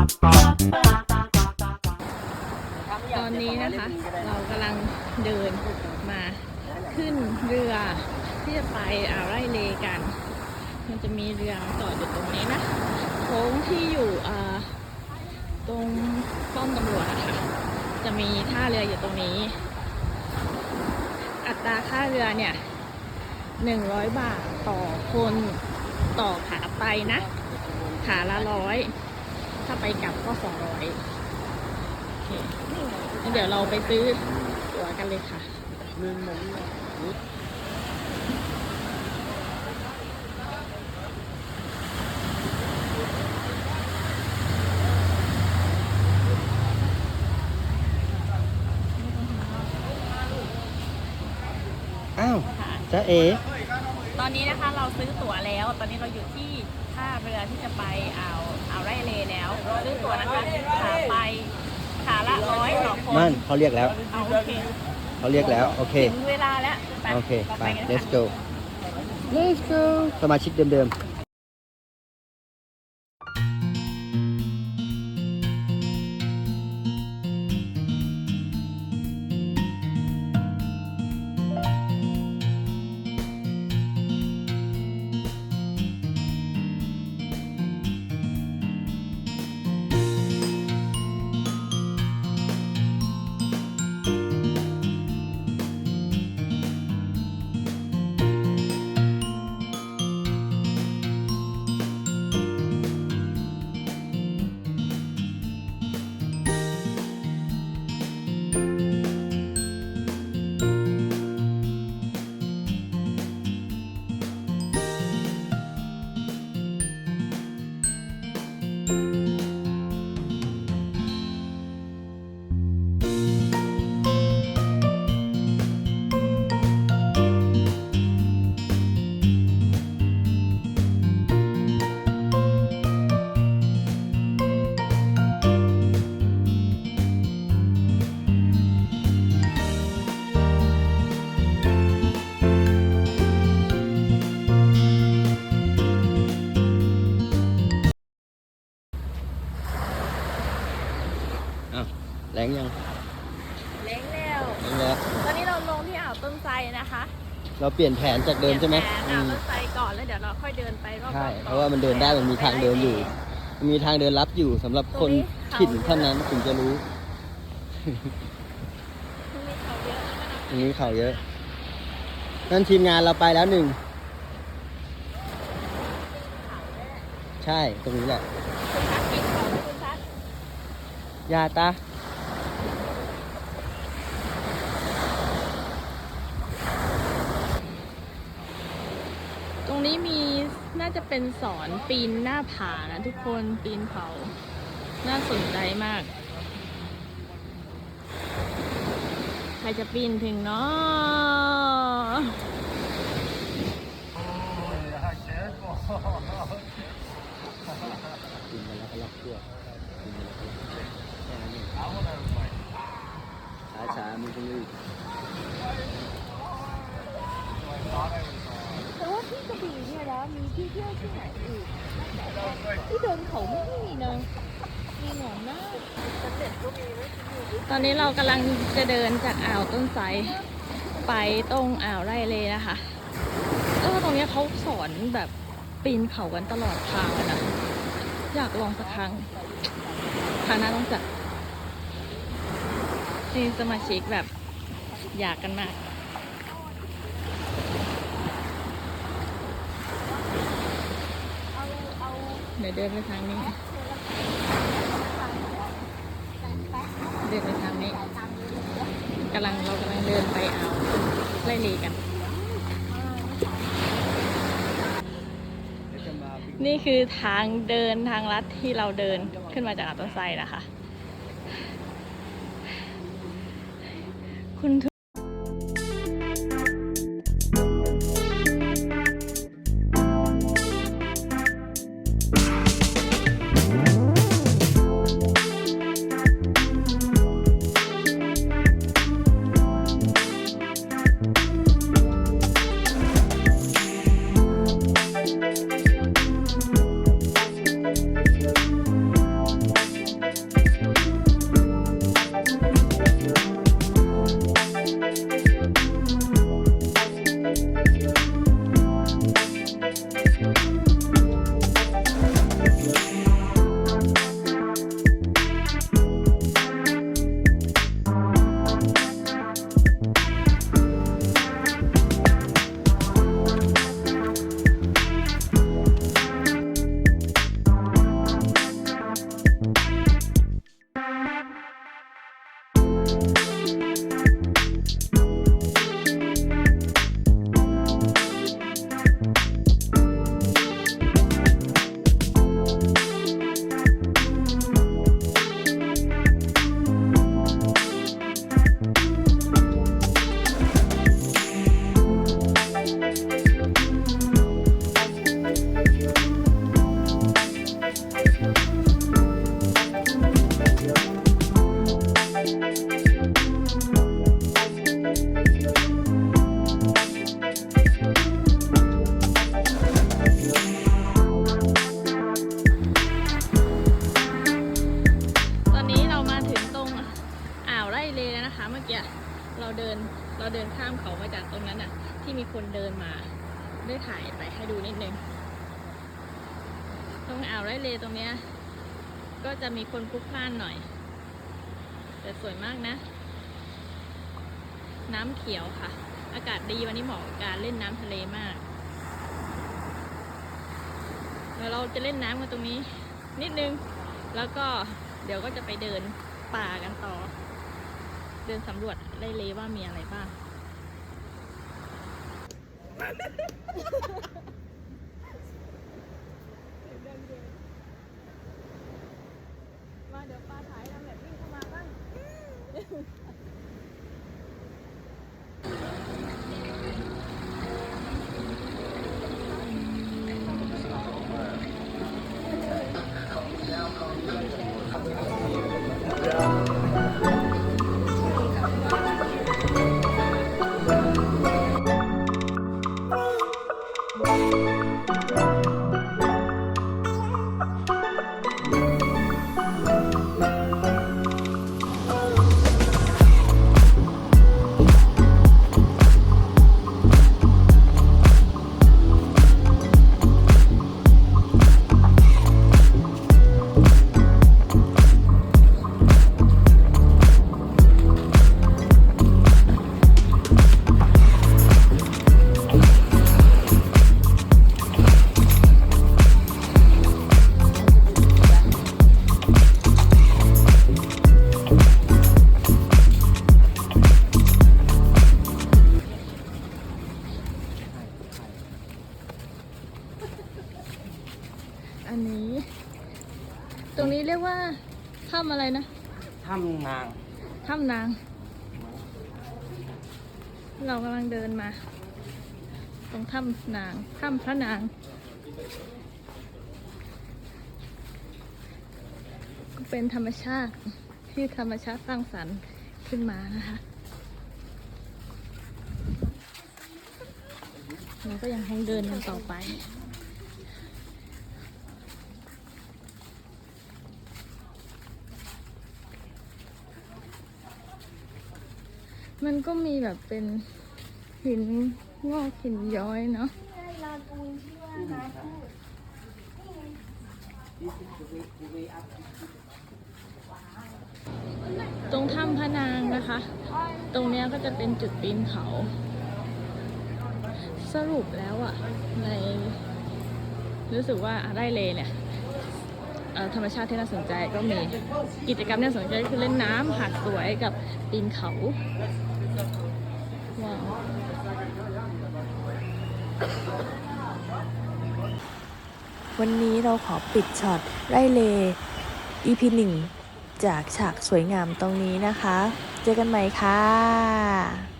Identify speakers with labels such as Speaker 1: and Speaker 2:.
Speaker 1: ตอนนี้นะคะ เรากำลังเดินมาขึ้นเรือที่จะไปอ่าวไร่เลกัน มันจะมีเรือจอดอยู่ตรงนี้นะโค้งที่อยู่ตรงป้อมตำรวจอะค่ะ จะมีท่าเรืออยู่ตรงนี้ อัตราค่าเรือเนี่ยหนึ่งร้อยบาทต่อคนต่อขาไปนะ ขาละร้อย ถ้าไปกลับก็สองร้อยโอเคงั้นเดี๋ยวเราไปซื้อตั๋วกันเลยค่ะ
Speaker 2: อ้าวจ้าเอ
Speaker 1: ตอนนี้นะคะเราซื้อตั๋วแล้ว ตอนนี้เราอยู่ที่ท่าเรือที่จะไปอ่าว อ่าวไร่เลแล้วซื้อตั๋วนะคะขาไปขาละร้อยต่อคน
Speaker 2: นั่นเขาเรียกแล้ว
Speaker 1: เอาโอเค
Speaker 2: เขาเรียกแล้ว โอเค
Speaker 1: ถึงเวลาแล้วไป
Speaker 2: โอเค
Speaker 1: รา
Speaker 2: ไป
Speaker 1: กัน
Speaker 2: let's
Speaker 1: ค่ะ
Speaker 2: go let's go สมาชิกเดิมๆ ยัง
Speaker 1: เล้งแล้ว
Speaker 2: แรงแล้ว
Speaker 1: ตอนนี้เราลงที่อ่าวต้นไทรนะคะ
Speaker 2: เราเปลี่ยนแผนจากเดิมใช่ไหม
Speaker 1: ปลี่ยนแผน
Speaker 2: อื
Speaker 1: อ่าว
Speaker 2: ม
Speaker 1: ต้นไทรก่อนแล้วเดี๋ยวเราค่อยเดินไปรอบๆ
Speaker 2: ใช่
Speaker 1: ก่อ
Speaker 2: เพราะว่ามันเดินได้มันมีทางเดินอยู่มันมีทางเดินลับอยู่สำหรับคนถิ่นเท่านั้นถึงจะรู้
Speaker 1: ตรงนี้เขาเยอะ
Speaker 2: ตรงนี้เขาเยอะ นั่นทีมงานเราไปแล้วหนึ่ง ใช่ ตรงนี้แหละ
Speaker 1: คุณชัดกินเขาไหมคุณชัด
Speaker 2: ยาตา
Speaker 1: รงนี้มีน่าจะเป็นสอนปีนหน้าผานะทุกคนปีนเขาน่าสนใจมาก ใครจะปีนถึงเนาะ
Speaker 2: กินไปแล้วก็ล็อกตัวกินไปแล้วก็ล็อกตัวแค่นั้นเองช้าๆมีคนอื่น
Speaker 1: แต่ว่าที่กระบี่เนี่ยนะมี ที่เที่ยวที่ไหนอีกที่เดินเขาไม่มีนะมีหนอนมากตอนนี้เรากำลังจะเดินจากอ่าวต้นไทรไปตรงอ่าวไร่เลนะคะก็ตรงเนี้ยเขาสอนแบบปีนเขากันตลอดทางนะ อยากลองสักครั้งครั้งหน้าต้องจัดนี่สมาชิกแบบอยากกันมาก เดี๋ยวเดินไปทางนี้ เดินไปทางนี้กำลังเรากำลังเดินไปเอาไล่เลกัน นี่คือทางเดินทางลัดที่เราเดินขึ้นมาจากอ่าวต้น เลแล้วนะคะ เมื่อกี้เราเดินเราเดินข้ามเขามาจากตรงนั้นน่ะ ที่มีคนเดินมาได้ถ่ายไปให้ดูนิดนึงตรงอ่าวไรเลตรงเนี้ยก็จะมีคนพลุกพล่านหน่อย แต่สวยมากนะ น้ำเขียวค่ะ อากาศดีวันนี้เหมาะกับการเล่นน้ำทะเลมากแล้วเราจะเล่นน้ำกันตรงนี้นิดนึง แล้วก็เดี๋ยวก็จะไปเดินป่ากันต่อ ดินสำรวจไล่เลว่ามีอะไรบ้าง มาเดี๋ยวปลาถ่ายทำแบบวิ่งเข้ามาบ้าง รงนี้เรียกว่าถ้ำอะไรนะ
Speaker 2: ถ้ำนาง
Speaker 1: ถ้ำนาง เรากำลังเดินมา ตรงถ้ำนางถ้ำพระนาง ก็เป็นธรรมชาติที่ธรรมชาติสร้างสรรค์ขึ้นมานะคะเราก็ยังคงเดินกันต่อไป มันก็มีแบบเป็นหินงอกหินย้อยเนาะตรงถ้ำพระนางนะคะ ตรงเนี้ยก็จะเป็นจุดปีนเขา สรุปแล้วอะในรู้สึกว่าไร่เลเนี่ยธรรมชาติที่น่าสนใจก็มีกิจกรรมที่น่าสนใจคือเล่นน้ำหาดสวยกับปีนเขา ว้าว
Speaker 3: วันนี้เราขอปิดช็อตไร่เล EP 1 จากฉากสวยงามตรงนี้นะคะ เจอกันใหม่ค่ะ